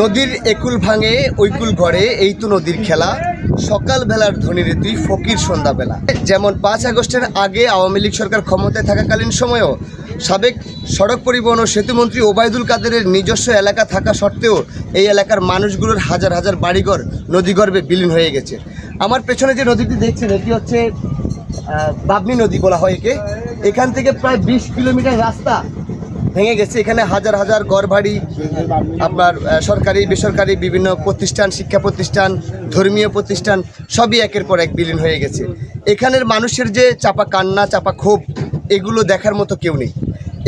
নদীর একুল ভাঙে, ঐকুল ঘরে এই তো নদীর খেলা। সকাল বেলার ধ্বনিরে তুই ফকির সন্ধ্যাবেলা। যেমন পাঁচ আগস্টের আগে আওয়ামী লীগ সরকার ক্ষমতায় থাকাকালীন সময়েও সাবেক সড়ক পরিবহন ও সেতুমন্ত্রী ওবায়দুল কাদেরের নিজস্ব এলাকা থাকা সত্ত্বেও এই এলাকার মানুষগুলোর হাজার হাজার বাড়িঘর নদীগর্ভে বিলীন হয়ে গেছে। আমার পেছনে যে নদীটি দেখছেন, এটি হচ্ছে বাবনি নদী বলা হয় একে। এখান থেকে প্রায় বিশ কিলোমিটার রাস্তা ভেঙে গেছে। এখানে হাজার হাজার ঘরবাড়ি, আপনার সরকারি, বেসরকারি, বিভিন্ন প্রতিষ্ঠান, শিক্ষা প্রতিষ্ঠান, ধর্মীয় প্রতিষ্ঠান, সবই একের পর এক বিলীন হয়ে গেছে। এখানের মানুষের যে চাপা কান্না, চাপা ক্ষোভ, এগুলো দেখার মতো কেউ নেই।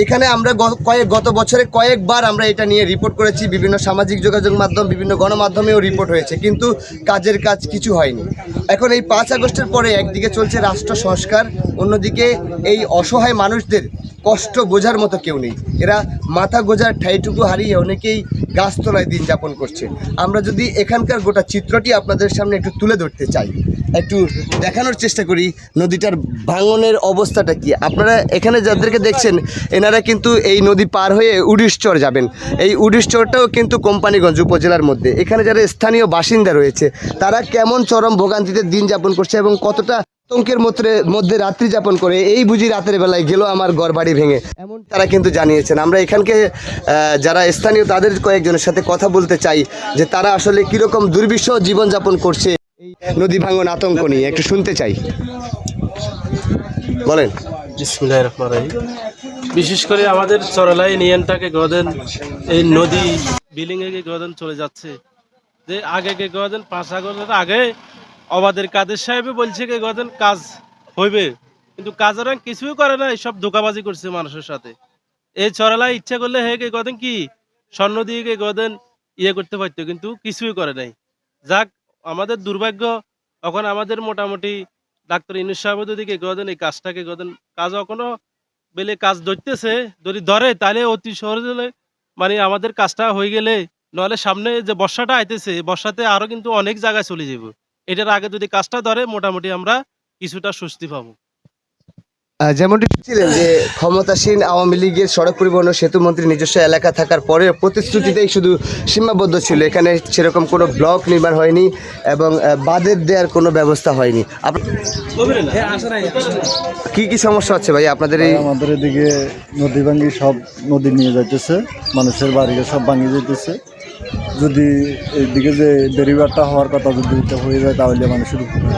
এখানে আমরা কয়েক, গত বছরে কয়েকবার আমরা এটা নিয়ে রিপোর্ট করেছি, বিভিন্ন সামাজিক যোগাযোগ মাধ্যম, বিভিন্ন গণমাধ্যমেও রিপোর্ট হয়েছে, কিন্তু কাজের কাজ কিছু হয়নি। এখন এই পাঁচ আগস্টের পরে একদিকে চলছে রাষ্ট্র সংস্কার, অন্যদিকে এই অসহায় মানুষদের কষ্ট বোঝার মতো কেউ নেই। এরা মাথা গোজার ঠাইটুকু হারিয়ে অনেকেই গাছতলায় দিন যাপন করছে। আমরা যদি এখানকার গোটা চিত্রটি আপনাদের সামনে একটু তুলে ধরতে চাই, একটু দেখানোর চেষ্টা করি নদীটার ভাঙনের অবস্থাটা কি। আপনারা এখানে যাদেরকে দেখছেন, এনারা কিন্তু এই নদী পার হয়ে উড়িষ্চর যাবেন। এই উড়িষ্চরটাও কিন্তু কোম্পানিগঞ্জ উপজেলার মধ্যে। এখানে যারা স্থানীয় বাসিন্দা রয়েছে, তারা কেমন চরম ভোগান্তিতে দিন যাপন করছে এবং কতটা আতঙ্কের মধ্যে মধ্যে রাত্রি যাপন করে এই বুঝি রাতের বেলায় গেল আমার ঘর বাড়ি ভেঙে। এমন তারা কিন্তু জানিয়েছেন। আমরা এখানকে যারা স্থানীয় তাদের কয়েকজনের সাথে কথা বলতে চাই যে তারা আসলে কীরকম দুর্বিষহ জীবনযাপন করছে। নদী ভাঙন আতঙ্ক নিয়ে একটু শুনতে চাই। বলেন। বিশেষ করে আমাদের চরলাই নিয়নটাকে গদেন এই নদী বিলিং এ গদেন চলে যাচ্ছে। যে আগে গদেন পাঁচ আগে অবাদের কাদের সাহেবে বলছে কে গদেন কাজ হইবে। কিন্তু কাজের কিছুই করে না সব ধোকাবাজি করছে মানুষের সাথে। এই চরলাই ইচ্ছা করলে হে কে গদেন কি, স্বর্ণ দিয়ে কে গদেন ইয়ে করতে পারতো, কিন্তু কিছুই করে নাই। যাক, আমাদের দুর্ভাগ্য, এখন আমাদের মোটামুটি ডাক্তার ইনুস সাহেব দিকে গদেন, এই কাজটাকে গদেন, কাজ এখনও বেলে কাজ ধরতেছে, যদি ধরে, তাহলে অতি সহজে মানে আমাদের কাজটা হয়ে গেলে নাহলে সামনে যে বর্ষাটা আইতেছে বর্ষাতে আরও কিন্তু অনেক জায়গায় চলে যাব এটার আগে যদি কাজটা ধরে মোটামুটি আমরা কিছুটা স্বস্তি পাবো। যেমনটি ছিলেন যে ক্ষমতাসীন আওয়ামী লীগের সড়ক পরিবহন ও সেতু মন্ত্রী নিজস্ব এলাকা থাকার পরে প্রতিশ্রুতিতেই শুধু সীমাবদ্ধ ছিল। এখানে সেরকম কোনো ব্লক নির্মাণ হয়নি এবং বাঁধের দেওয়ার কোনো ব্যবস্থা হয়নি। আপ- কি কি সমস্যা হচ্ছে ভাই আপনাদের এই আমাদের এদিকে নদী ভাঙ্গি সব নদী নিয়ে যাইতেছে। মানুষের বাড়িকে সব ভাঙি যেতেছে যদি এইদিকে যে ডেলিভারটা হওয়ার কথা যদি এটা হয়ে যায় তাহলে মানুষের উপকার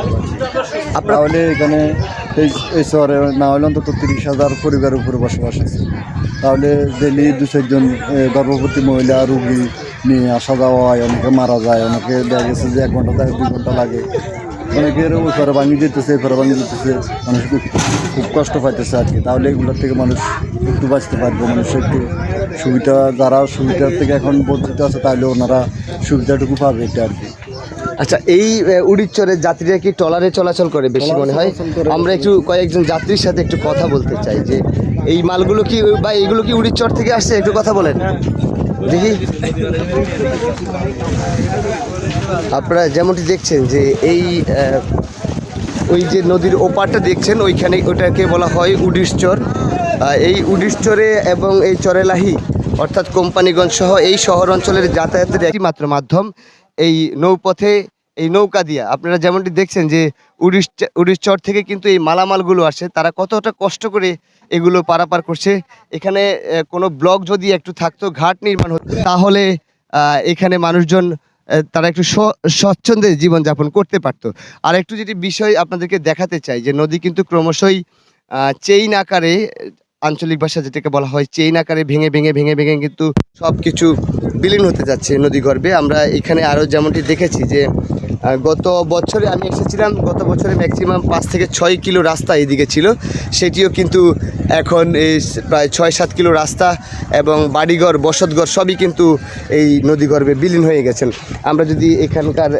তাহলে এখানে এই এই শহরে না হলে অন্তত তিরিশ হাজার পরিবারের উপরে বসবাস আছে। তাহলে ডেলি দু চারজন গর্ভবতী মহিলা রুগী নিয়ে আসা যাওয়া হয় অনেকে মারা যায় অনেকে দেখা গেছে যে এক ঘণ্টা থেকে দুই ঘণ্টা লাগে। অনেকের ওই ফেরা ভাঙি দিতেছে এই ফেরা ভাঙি দিতেছে মানুষ খুব খুব কষ্ট পাইতেছে আর কি। তাহলে এগুলোর থেকে মানুষ একটু বাঁচতে পারবে মানুষ একটু সুবিধা যারা সুবিধার থেকে এখন বঞ্চিত আছে তাহলে ওনারা সুবিধাটুকু পাবে এটা আর কি। আচ্ছা এই আহ, উড়িচ্চরের যাত্রীরা কি ট্রলারে চলাচল করে বেশি মনে হয়? আমরা একটু কয়েকজন যাত্রীর সাথে একটু কথা বলতে চাই যে এই মালগুলো কি বা এইগুলো কি উড়িচ্চর থেকে আসছে? একটু কথা বলেন। দেখি। আপনারা যেমনটি দেখছেন যে এই ওই যে নদীর ওপারটা দেখছেন ওইখানে ওটাকে বলা হয় উডিশচর এই উডিশচরে এবং এই চরেলাহি, অর্থাৎ কোম্পানিগঞ্জ সহ এই শহর অঞ্চলের যাতায়াতের একটি মাত্র মাধ্যম এই নৌপথে, এই নৌকা দিয়া। আপনারা যেমনটি দেখছেন যে উড়িষ উড়িষ্চর থেকে কিন্তু এই মালামালগুলো আসে, তারা কতটা কষ্ট করে এগুলো পারাপার করছে। এখানে কোনো ব্লক যদি একটু থাকতো, ঘাট নির্মাণ হতো, তাহলে এখানে মানুষজন তারা একটু স্বচ্ছন্দে জীবনযাপন করতে পারতো। আর একটু যেটি বিষয় আপনাদেরকে দেখাতে চাই, যে নদী কিন্তু ক্রমশই চেইন আকারে আঞ্চলিক ভাষা যেটাকে বলা হয় চেইন আকারে ভেঙে ভেঙে ভেঙে ভেঙে কিন্তু সব কিছু বিলীন হতে যাচ্ছে নদী গর্ভে আমরা এখানে আরও যেমনটি দেখেছি যে গত বছরে আমি এসেছিলাম, গত বছরে ম্যাক্সিমাম পাঁচ থেকে ছয় কিলো রাস্তা এইদিকে ছিল। সেটিও কিন্তু এখন এই প্রায় ছয়, সাত কিলো রাস্তা এবং বাড়িঘর, বসতঘর সবই কিন্তু এই নদী গর্ভে বিলীন হয়ে গেছেন আমরা যদি এখানকার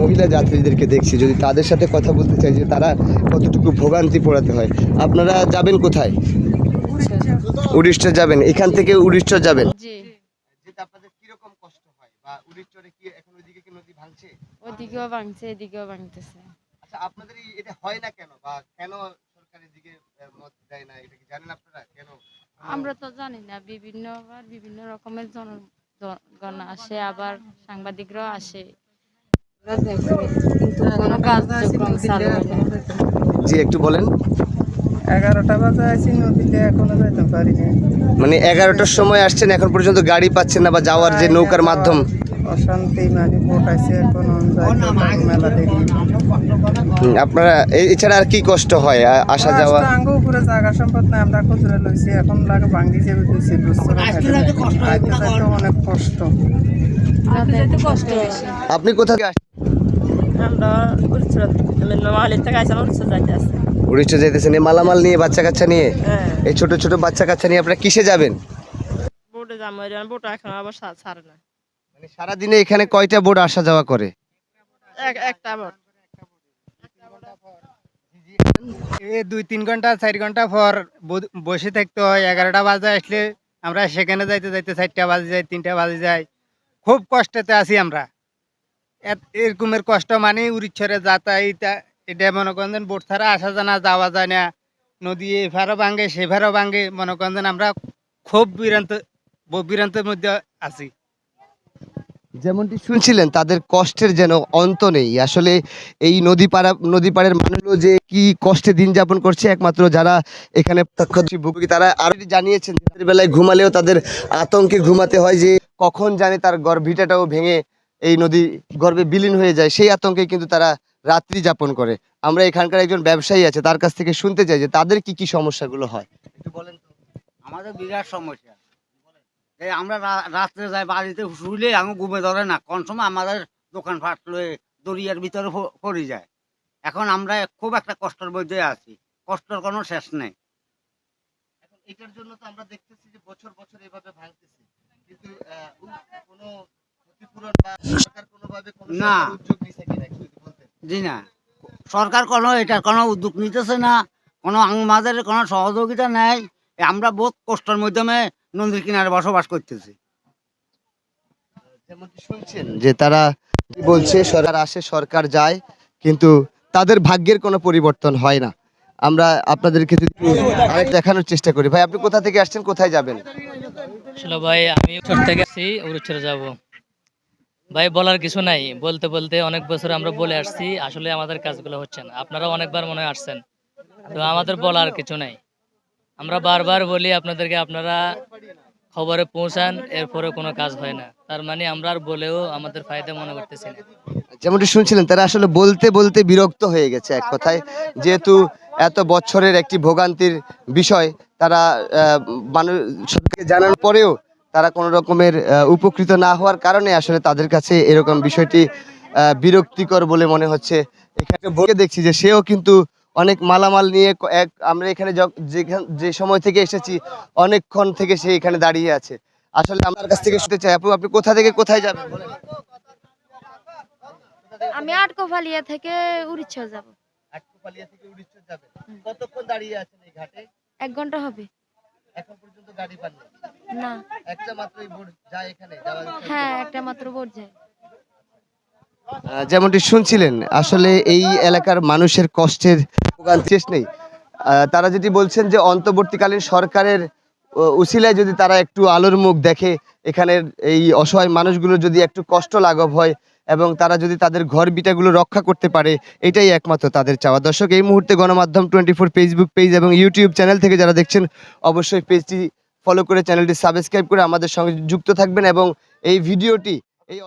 মহিলা যাত্রীদেরকে দেখছি, যদি তাদের সাথে কথা বলতে চাই যে তারা কতটুকু ভোগান্তি পোড়াতে হয়, আপনারা যাবেন কোথায়? উড়িষ্যা যাবেন এখান থেকে উড়িষ্যা যাবেন। জি। যেটা আপনাদের কীরকম কষ্ট হয়? বা উড়িষ্যরে কি এখন ওইদিকে কি নদী ভাঙছে? ওদিকেও ভাঙছে এদিকেও ভাঙতেছে। আচ্ছা আপনাদের এটা হয় না কেন? বা কেন সরকারের দিকে মত দেয় না? এটা কি জানেন আপনারা? কেন? আমরা তো জানি না বিভিন্ন বিভিন্ন রকমের জন গণ আসে আবার সাংবাদিকরাও আসে। কিন্তু কোনো কার্যক্রম চালু হয় না। জি একটু বলেন। এগারোটা বাজে আছি নদীতে এখনও যাইতে পারি না মানে এগারোটার সময় আসছেন এখন পর্যন্ত গাড়ি পাচ্ছেন না বা যাওয়ার যে নৌকার মাধ্যম। অশান্তি মানে ভোট আছে এখন মেলা দেরি। আপনারা এছাড়া আর কি কষ্ট হয় আসা যাওয়া? আঙ্গ উপরে জায়গা সম্পদ নাই আমরা খুচরা লইছি এখন লাগে ভাঙ্গি যাবে দুইছে আইতে অনেক কষ্ট। কষ্ট আপনি কোথা থেকে আসছেন আমরা উড়িষ্যা নোয়াখালী থেকে আসলাম যাইতে আসছে উড়িষ্যা যেতেছেন এই মালামাল নিয়ে বাচ্চা কাচ্চা নিয়ে? হ্যাঁ। এই ছোট ছোট বাচ্চা কাচ্চা নিয়ে আপনারা কিসে যাবেন? বোটে যাব বোট এখন আবার ছাড়ে না। মানে সারাদিনে এখানে কয়টা বোট আসা যাওয়া করে? এক একটা বোট। এই দুই তিন ঘণ্টা চার ঘণ্টা পর বসে থাকতে হয় এগারোটা বাজে আসলে আমরা সেখানে যাইতে যাইতে চারটা বাজে যায় তিনটা বাজে যায়। খুব কষ্টতে আছি আমরা। এরকমের কষ্ট মানে উড়িষ্যরে যাতায়াত এটা মনে করেন বোট ছাড়া আসা জানা যাওয়া যায় না। নদী এফারও ভাঙে সেফারও ভাঙে, মনে করেন আমরা খুব বিরান্ত বিরান্তের মধ্যে আছি। যেমনটি শুনছিলেন, তাদের কষ্টের যেন অন্ত নেই। আসলে এই নদী পাড়া নদী পাড়ের মানুষগুলো যে কি কষ্টে দিন যাপন করছে, একমাত্র যারা এখানে ভুগি তারা আরও জানিয়েছেন রাতের বেলায় ঘুমালেও তাদের আতঙ্কে ঘুমাতে হয় যে কখন জানে তার গর্ভিটাটাও ভেঙে এই নদী গর্ভে বিলীন হয়ে যায়। সেই আতঙ্কে কিন্তু তারা রাত্রি যাপন করে। আমরা এখানকার একজন ব্যবসায়ী আছে তার কাছ থেকে শুনতে চাই যে তাদের কি কি সমস্যাগুলো হয়। একটু বলেন তো। আমাদের বিরাট সমস্যা। এই আমরা রাত্রে যাই বাড়িতে শুইলে আমি ঘুমে ধরে না কোন সময় আমাদের দোকান ফাটলে দরিয়ার ভিতরে পড়ে যায়। এখন আমরা খুব একটা কষ্টের মধ্যে আছি কষ্টের কোনো শেষ নেই। এখন এটার জন্য তো আমরা দেখতেছি যে বছর বছর এভাবে ভাঙতেছে। কিন্তু কোনো ক্ষতিপূরণ বা সরকার কোনোভাবে না। সরকার উদ্যোগ নিছে কিনা একটু যদি বলতেন জি না। সরকার কোনো এটা কোনো উদ্যোগ নিতেছে না কোনো আমাদের কোনো সহযোগিতা নেই। আমরা বহুত কষ্টের মাধ্যমে নদীর কিনারে বসবাস করতেছি। যেমনটি শুনছেন যে তারা বলছে সরকার আসে সরকার যায় কিন্তু তাদের ভাগ্যের কোনো পরিবর্তন হয় না। আমরা আপনাদেরকে যদি আরেক দেখানোর চেষ্টা করি। ভাই আপনি কোথা থেকে আসছেন? কোথায় যাবেন? ভাই আমি থেকে আসছি উড়ুচ্ছরে যাব। ভাই, বলার কিছু নাই। বলতে বলতে অনেক বছর আমরা বলে আসছি, আসলে আমাদের কাজগুলো হচ্ছে না। আপনারা অনেকবার মনে আসছেন। তো আমাদের বলার কিছু নাই। আমরা বারবার বলি আপনাদেরকে, আপনারা খবরে পৌঁছান এরপরে কোনো কাজ হয় না। তার মানে আমরা আর বলেও আমাদের ফায়দা মনে করতেছি না। যেমনটি শুনছিলেন, তারা আসলে বলতে বলতে বিরক্ত হয়ে গেছে এক কথায়। যেহেতু এত বছরের একটি ভোগান্তির বিষয়, তারা মানুষ জানানোর পরেও তারা কোনো রকমের উপকৃত না হওয়ার কারণে আসলে তাদের কাছে এরকম বিষয়টি বিরক্তিকর বলে মনে হচ্ছে। এখানে বলে দেখছি যে সেও কিন্তু অনেক মালামাল নিয়ে এক আমরা এখানে যেখান- যে সময় থেকে এসেছি অনেকক্ষণ থেকে সে এখানে দাঁড়িয়ে আছে। আসলে আমার কাছ থেকে শুনতে চাই আপু আপনি কোথা থেকে কোথায় যাবেন? আমি আটকোফালিয়া থেকে উড়িষ্যা যাব। আটকোপালিয়া থেকে উড়িষ্যা যাবেন। কতক্ষণ দাঁড়িয়ে আছেন এই ঘাটে? এক ঘণ্টা হবে। এখন পর্যন্ত গাড়ি পাননি। না। একটা মাত্রই যায় এখানে হ্যাঁ একটা মাত্র যায়। যেমনটি শুনছিলেন আসলে এই এলাকার মানুষের কষ্টের শেষ নেই। তারা যেটি বলছেন যে অন্তর্বর্তীকালীন সরকারের উসিলায় যদি তারা একটু আলোর মুখ দেখে এখানের এই অসহায় মানুষগুলোর যদি একটু কষ্ট লাঘব হয় এবং তারা যদি তাদের ঘর বিটাগুলো রক্ষা করতে পারে এটাই একমাত্র তাদের চাওয়া। দর্শক এই মুহূর্তে Gonomadhyom twenty four Facebook page এবং ইউটিউব চ্যানেল থেকে যারা দেখছেন অবশ্যই পেজটি ফলো করে চ্যানেলটি সাবস্ক্রাইব করে আমাদের সঙ্গে যুক্ত থাকবেন এবং এই ভিডিওটি এই